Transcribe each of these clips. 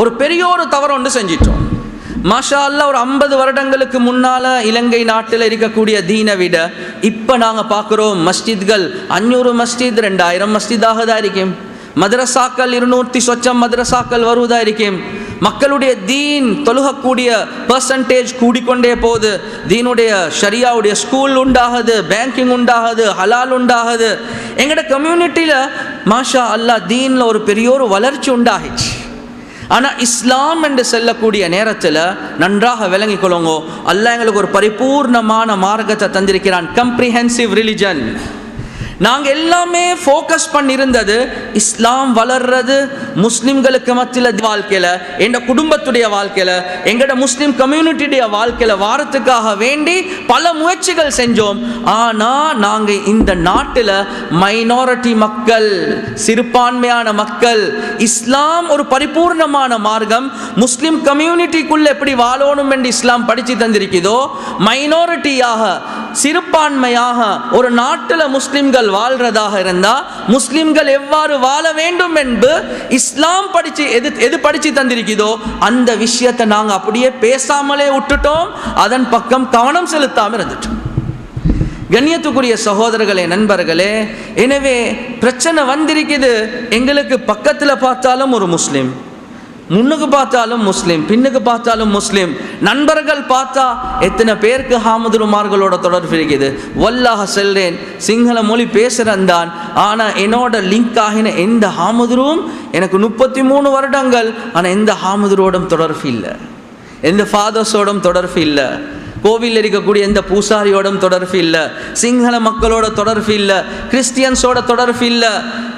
ஒரு பெரிய ஒரு தவறு ஒன்று செஞ்சிட்டோம். மாஷா அல்லாஹ் ஒரு ஐம்பது வருடங்களுக்கு முன்னால இலங்கை நாட்டில் இருக்கக்கூடிய தீனை விட இப்போ நாங்கள் பார்க்குறோம் மஸ்ஜித்கள் அஞ்சூறு மஸ்ஜித் ரெண்டாயிரம் மஸ்ஜிதாக தான் இருக்கும். மதரசாக்கள் இருநூற்றி சொச்சம் மதரசாக்கள் வருவதா இருக்கும். மக்களுடைய தீன் தொழுகக்கூடிய பர்சன்டேஜ் கூடிக்கொண்டே போகுது. தீனுடைய ஷரியாவுடைய ஸ்கூல் உண்டாகுது பேங்கிங் உண்டாகுது ஹலால் உண்டாகுது. எங்களோட கம்யூனிட்டியில் மாஷா அல்லாஹ் தீனில் ஒரு பெரிய ஒரு வளர்ச்சி உண்டாகிச்சு. ஆனால் இஸ்லாம் என்று செல்லக்கூடிய நேரத்தில் நன்றாக விளங்கிக் கொள்ளுங்கோ. அல்ல எங்களுக்கு ஒரு பரிபூர்ணமான மார்க்கத்தை தந்திருக்கிறான். கம்ப்ரிஹென்சிவ் ரிலிஜன் நாங்கள் எல்லாமே ஃபோக்கஸ் பண்ணியிருந்தது இஸ்லாம் வளர்றது முஸ்லிம்களுக்கு மத்தியில் வாழ்க்கையில் எங்கள் குடும்பத்துடைய வாழ்க்கையில் எங்களோட முஸ்லீம் கம்யூனிட்டியுடைய வாழ்க்கையில் வாரத்துக்காக வேண்டி பல முயற்சிகள் செஞ்சோம். ஆனால் நாங்கள் இந்த நாட்டில் மைனாரிட்டி மக்கள் சிறுபான்மையான மக்கள் இஸ்லாம் ஒரு பரிபூர்ணமான மார்க்கம் முஸ்லீம் கம்யூனிட்டிக்குள்ள எப்படி வாழணும் என்று இஸ்லாம் படித்து தந்திருக்கிறதோ மைனாரிட்டியாக சிறுபான்மையாக ஒரு நாட்டில் முஸ்லிம்கள் வாழ்றதாக இருந்தால் முஸ்லிம்கள் எவ்வாறு வாழ வேண்டும் என்று இஸ்லாம் படித்து எது எது படித்து தந்திருக்குதோ அந்த விஷயத்தை நாங்கள் அப்படியே பேசாமலே விட்டுட்டோம். அதன் பக்கம் கவனம் செலுத்தாமல் இருந்துட்டோம். கண்ணியத்துக்குரிய சகோதரர்களே நண்பர்களே எனவே பிரச்சனை வந்திருக்குது. எங்களுக்கு பக்கத்தில் பார்த்தாலும் ஒரு முஸ்லீம். முன்னுக்கு பார்த்தாலும் முஸ்லீம் பின்னுக்கு பார்த்தாலும் முஸ்லீம். நண்பர்கள் பார்த்தா எத்தனை பேருக்கு ஹாமதுருமார்களோட தொடர்பு இருக்குது. வல்லாக செல்றேன் சிங்கள மொழி பேசுகிறேன் தான் ஆனால் என்னோட லிங்க் ஆகின எந்த ஹாமதுரும் எனக்கு முப்பத்தி மூணு வருடங்கள் ஆனால் எந்த ஹாமதுரோடும் தொடர்பு இல்லை. எந்த ஃபாதர்ஸோடும் தொடர்பு இல்லை. கோவில் இருக்கக்கூடிய எந்த பூசாரியோடும் தொடர்பு இல்லை. சிங்கள மக்களோட தொடர்பு இல்லை. கிறிஸ்டியன்ஸோட தொடர்பு இல்லை.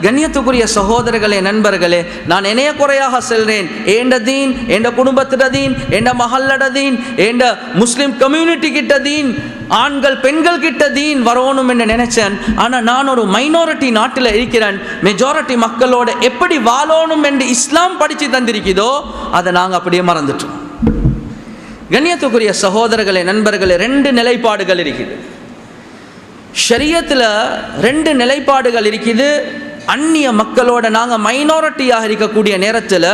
கண்ணியத்துக்குரிய சகோதரர்களே நண்பர்களே நான் இணைய குறையாக செல்றேன். ஏண்ட தீன்? எந்த குடும்பத்திட தீன்? எந்த மகளட தீன்? எந்த முஸ்லிம் கம்யூனிட்டி கிட்ட தீன்? ஆண்கள் பெண்கள் கிட்ட தீன் வரணும் என்று நினைச்சேன். ஆனால் நான் ஒரு மைனாரிட்டி நாட்டில் இருக்கிறேன். மெஜாரிட்டி மக்களோட எப்படி வாழணும் என்று இஸ்லாம் படித்து தந்திருக்கிறதோ அதை நாங்கள் அப்படியே மறந்துட்டோம். கண்ணியத்துக்குரிய சகோதரர்களே நண்பர்களே ரெண்டு நிலைப்பாடுகள் இருக்குது. ஷரியத்தில் ரெண்டு நிலைப்பாடுகள் இருக்குது. அந்நிய மக்களோட நாங்கள் மைனாரிட்டியாக இருக்கக்கூடிய நேரத்தில்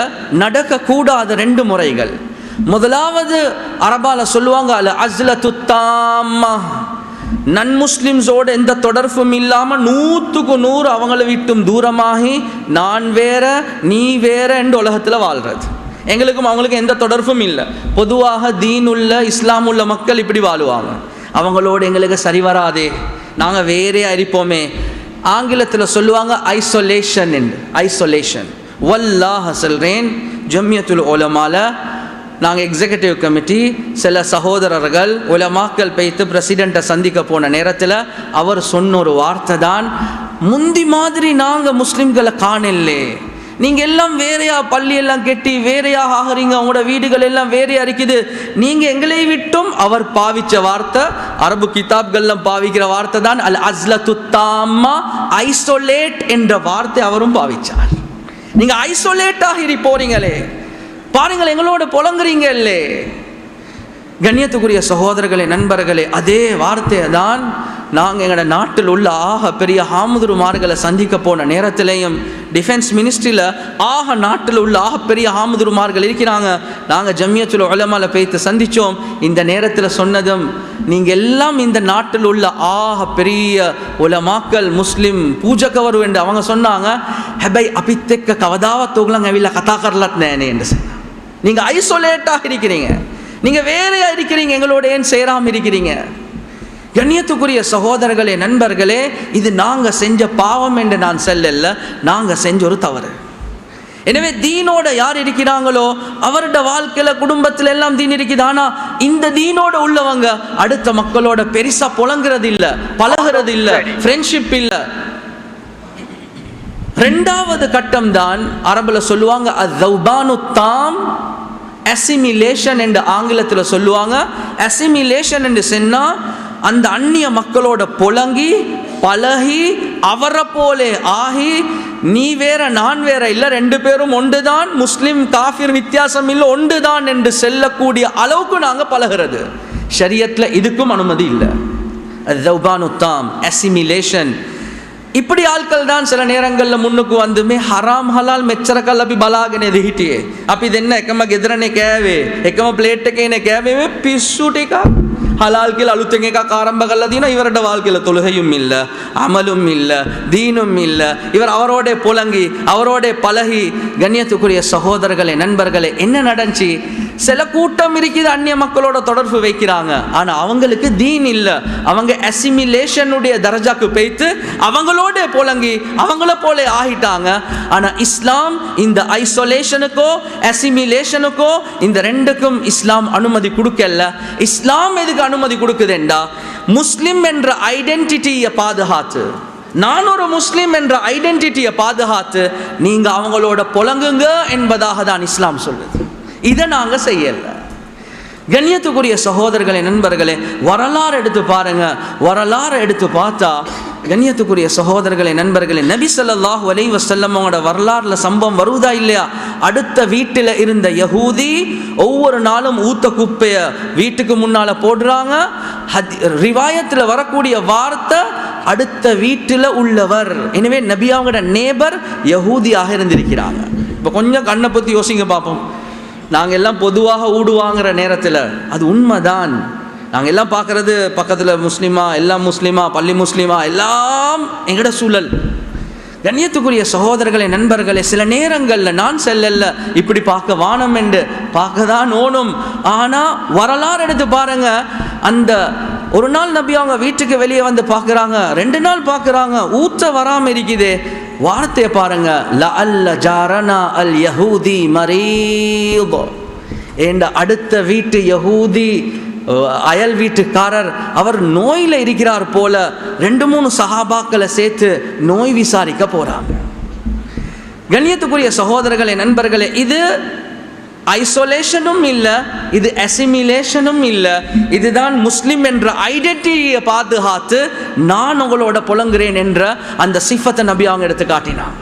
நடக்கக்கூடாத ரெண்டு முறைகள். முதலாவது அரபால சொல்லுவாங்க அல்ல அஸ்ல துத்தாமா நன் முஸ்லிம்ஸோட எந்த தொடர்பும் இல்லாமல் நூற்றுக்கு நூறு அவங்களை விட்டும் தூரமாகி நான் வேற நீ வேற என்று உலகத்தில் வாழ்றது. எங்களுக்கும் அவங்களுக்கும் எந்த தொடர்பும் இல்லை. பொதுவாக தீன் உள்ள இஸ்லாம் உள்ள மக்கள் இப்படி வாழுவாங்க. அவங்களோட எங்களுக்கு சரி வராதே. நாங்கள் வேறே அரிப்போமே. ஆங்கிலத்தில் சொல்லுவாங்க ஐசோலேஷன் என்று. ஐசோலேஷன் வல்லாஹ் சொல்கிறேன் ஜம்யத்துல் ஓலமால நாங்கள் எக்ஸிகட்டிவ் கமிட்டி சில சகோதரர்கள் உலமாக்கள் பைத்து பிரசிடெண்ட்டை சந்திக்க போன நேரத்தில் அவர் சொன்ன ஒரு வார்த்தை தான் முந்தி மாதிரி நாங்கள் முஸ்லீம்களை காணலே. நீங்க எல்லாம் வேறையா பள்ளி எல்லாம் கெட்டி வேறையா ஆகிறீங்க. உங்களோட வீடுகள் எல்லாம் வேறையா இருக்குது. நீங்க எங்களை விட்டும் அவர் பாவிச்ச வார்த்தை அரபு கிதாப்கள்லாம் பாவிக்கிற வார்த்தை தான் அல் அஸ்லத்து துத்தாமா ஐசோலேட் என்ற வார்த்தை அவரும் பாவிச்சார். நீங்க ஐசோலேட் ஆகி போறீங்களே. பாருங்கள் எங்களோட புலங்குறீங்க இல்லே கண்ணியத்துக்குரிய சகோதரர்களே நண்பர்களே அதே வார்த்தையை தான் நாங்கள் எங்களோட நாட்டில் உள்ள ஆக பெரிய ஹாமுதுருமார்களை சந்திக்க போன நேரத்திலையும் டிஃபென்ஸ் மினிஸ்ட்ரியில் ஆக நாட்டில் உள்ள ஆக பெரிய ஹாமுதுருமார்கள் இருக்கிறாங்க. நாங்கள் ஜம்மியத்தில் உலமால பேத்து சந்தித்தோம் இந்த நேரத்தில் சொன்னதும் நீங்கள் எல்லாம் இந்த நாட்டில் உள்ள ஆக பெரிய உலமாக்கள் முஸ்லிம் பூஜக்கவர் என்று அவங்க சொன்னாங்க. ஹெபை அபித்தெக்க கவதாவ தூங்கலாங்க அவில கதா கரலாத்னேனே என்று சொன்னாங்க. நீங்கள் ஐசோலேட்டாக இருக்கிறீங்க. நீங்கள் வேறையாக இருக்கிறீங்க. எங்களோட ஏன் சேராமல் இருக்கிறீங்க? கண்ணியத்துக்குரிய சகோதரர்களே நண்பர்களே இது நாங்கள் செஞ்ச பாவம் என்று நான் செல்லல. நாங்கள் செஞ்ச ஒரு தவறு. எனவே தீனோட யார் இருக்கிறாங்களோ அவரோட வாழ்க்கையில் குடும்பத்தில் எல்லாம் தீன் இருக்குதானா இந்த தீனோட உள்ளவங்க அடுத்த மக்களோட பெருசா புலங்குறது இல்லை பழகிறது இல்லை ஃப்ரெண்ட்ஷிப் இல்லை. ரெண்டாவது கட்டம் தான் அரபில் சொல்லுவாங்க அத்தௌபானு தாம் அசிமிலேஷன் என்று ஆங்கிலத்தில் சொல்லுவாங்க. அசிமிலேஷன் என்று சொன்னால் அந்த அந்நிய மக்களோட புழங்கி பழகி அவரை போலே ஆகி நீ வேற நான் வேற இல்லை ரெண்டு பேரும் ஒன்றுதான் முஸ்லீம் காஃபிர் வித்தியாசம் இல்லை ஒன்றுதான் என்று செல்லக்கூடிய அளவுக்கு நாங்கள் பழகிறது. ஷரியத்தில் இதுக்கும் அனுமதி இல்லை. தௌபானுத்தாம் அசிமிலேஷன். இப்படி ஆட்கள் தான் சில நேரங்களில் முன்னுக்கு வந்துமே ஹராம் ஹலால் மெச்சரக்கல் அப்படி பலாகனே திகிட்டியே அப்போ இது என்ன? எக்கமாக கெதிரனே கேவே எக்கமாக பிளேட்டுக்கு என்ன கேவே பிசுட்டிக்கா ஹலால் கீழ் அழுத்தங்கக்காக ஆரம்ப கல்லதீனா இவரோட வாழ்க்கையில் தொழுகையும் இல்லை அமலும் இல்லை தீனும் இல்லை இவர் அவரோட புலங்கி அவரோட பழகி கண்ணியத்துக்குரிய சகோதரர்களே நண்பர்களே என்ன நடந்துச்சு சில கூட்டம் இருக்குது அந்நிய மக்களோட தொடர்பு வைக்கிறாங்க. ஆனால் அவங்களுக்கு தீன் இல்லை. அவங்க அசிமிலேஷனுடைய தரஜாக்கு பேய்த்து அவங்களோட புலங்கி அவங்கள போல ஆகிட்டாங்க. ஆனால் இஸ்லாம் இந்த ஐசோலேஷனுக்கோ அசிமிலேஷனுக்கோ இந்த ரெண்டுக்கும் இஸ்லாம் அனுமதி கொடுக்கல. இஸ்லாம் எதுக்கு அனுமதி கொடுக்குதுண்டா? முஸ்லிம் என்ற ஐடென்டிட்டியை பாதுகாத்து. நான் ஒரு முஸ்லீம் என்ற ஐடென்டிட்டியை பாதுகாத்து நீங்கள் அவங்களோட புலங்குங்க என்பதாக தான் இஸ்லாம் சொல்லுது. இதை நாங்கள் செய்யலை. கண்ணியத்துக்குரிய சகோதரர்களே நண்பர்களே வரலாறு எடுத்து பாருங்க. வரலாறு எடுத்து பார்த்தா கண்ணியத்துக்குரிய சகோதரர்களே நண்பர்களே நபி ஸல்லல்லாஹு அலை வசல்லமோட வரலாறுல சம்பவம் வருதா இல்லையா? அடுத்த வீட்டில் இருந்த யகூதி ஒவ்வொரு நாளும் ஊத்த குப்பைய வீட்டுக்கு முன்னால போடுறாங்க. ரிவாயத்தில் வரக்கூடிய வார்த்தை அடுத்த வீட்டில் உள்ளவர். எனவே நபி அவங்களோட நேபர் யகூதியாக இருந்திருக்கிறாங்க. இப்போ கொஞ்சம் கண்ணை பற்றி யோசிங்க பார்ப்போம் நாங்கள் எல்லாம் பொதுவாக ஊடு வாங்குற நேரத்தில் அது உண்மைதான். நாங்கள் எல்லாம் பார்க்குறது பக்கத்தில் முஸ்லீமா எல்லாம் முஸ்லீமா பள்ளி முஸ்லீமா எல்லாம் எங்கட சூழல். கண்ணியத்துக்குரிய சகோதரர்களே நண்பர்களே சில நேரங்களில் நான் செல்லல்ல இப்படி பார்க்க வானம் என்று பார்க்க தான் ஓணும். ஆனால் வரலாறு எடுத்து பாருங்க. அந்த ஒரு நாள் நம்பி அவங்க வீட்டுக்கு வெளியே வந்து பார்க்குறாங்க. ரெண்டு நாள் பார்க்குறாங்க. ஊற்ற வராமல் இருக்குது. வார்த்தையை பாருங்க. ல அல்ல ஜாரனா அல் யஹூதி மரீதோ. என்ற அடுத்த வீட்டு யஹூதி அயல் வீட்டுக்காரர் அவர் நோயில் இருக்கிறார் போல ரெண்டு மூணு சஹாபாக்களை சேர்த்து நோய் விசாரிக்க போகிறாங்க கண்ணியத்துக்குரிய சகோதரர்களே நண்பர்களே இது ஐசோலேஷனும் இல்லை இது அசிமிலேஷனும் இல்லை இதுதான் முஸ்லிம் என்ற ஐடென்டிட்டியை பாதுகாத்து நான் உங்களோட புலங்குறேன் என்ற அந்த சிஃபத்தை நபி அவங்க எடுத்து காட்டினான்